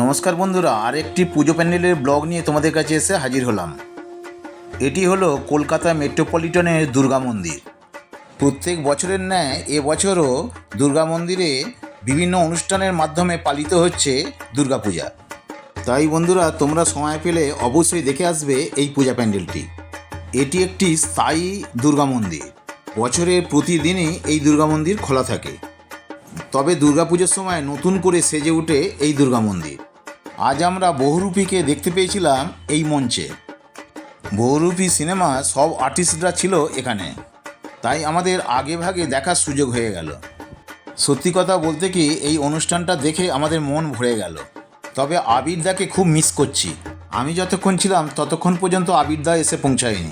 নমস্কার বন্ধুরা, আরেকটি পুজো প্যান্ডেলের ব্লগ নিয়ে তোমাদের কাছে এসে হাজির হলাম। এটি হলো কলকাতা মেট্রোপলিটনের দুর্গা মন্দির। প্রত্যেক বছরের ন্যায় এবছরও দুর্গা মন্দিরে বিভিন্ন অনুষ্ঠানের মাধ্যমে পালিত হচ্ছে দুর্গাপূজা। তাই বন্ধুরা, তোমরা সময় পেলে অবশ্যই দেখে আসবে এই পূজা প্যান্ডেলটি। এটি একটি স্থায়ী দুর্গা মন্দির। বছরের প্রতিদিনই এই দুর্গা মন্দির খোলা থাকে। তবে দুর্গাপুজোর সময় নতুন করে সেজে ওঠে এই দুর্গা মন্দির। আজ আমরা বহুরূপীকে দেখতে পেয়েছিলাম এই মঞ্চে। বহুরূপী সিনেমা সব আর্টিস্টরা ছিল এখানে। তাই আমাদের আগে ভাগে দেখার সুযোগ হয়ে গেল। সত্যি কথা বলতে কি, এই অনুষ্ঠানটা দেখে আমাদের মন ভরে গেল। তবে আবিরদাকে খুব মিস করছি। আমি যতক্ষণ ছিলাম, ততক্ষণ পর্যন্ত আবিরদা এসে পৌঁছায়নি।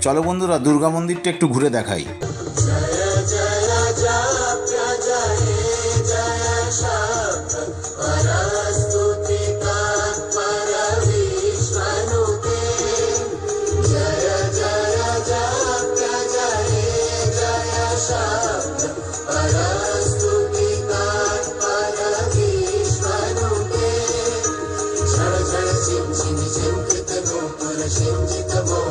চলো বন্ধুরা, দুর্গা মন্দিরটা একটু ঘুরে দেখাই। परास्तुतिका परविश्व प्र जय जयशास्तुतिका परविश्विनि सञ्चित गोपर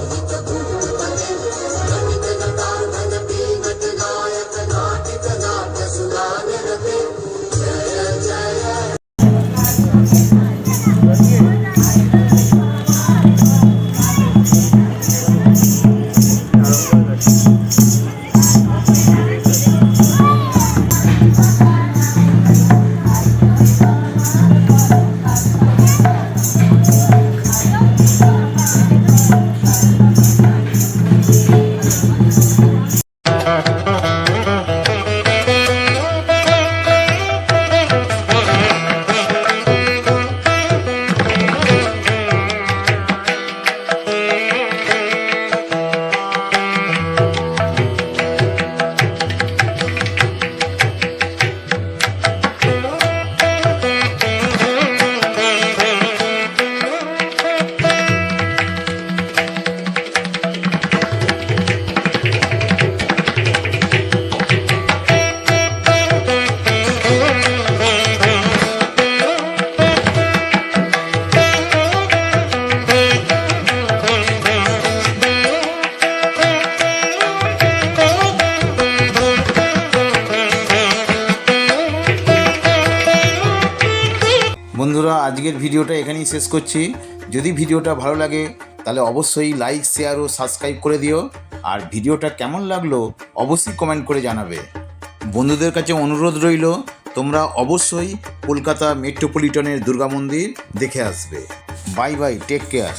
বন্ধুরা, আজকের ভিডিওটা এখানেই শেষ করছি। যদি ভিডিওটা ভালো লাগে, তাহলে অবশ্যই লাইক শেয়ার ও সাবস্ক্রাইব করে দিও। আর ভিডিওটা কেমন লাগল, অবশ্যই কমেন্ট করে জানাবে। বন্ধুদের কাছে অনুরোধ রইল, তোমরা অবশ্যই কলকাতা মেট্রোপলিটনের দুর্গা মন্দির দেখে আসবে। Bye bye take care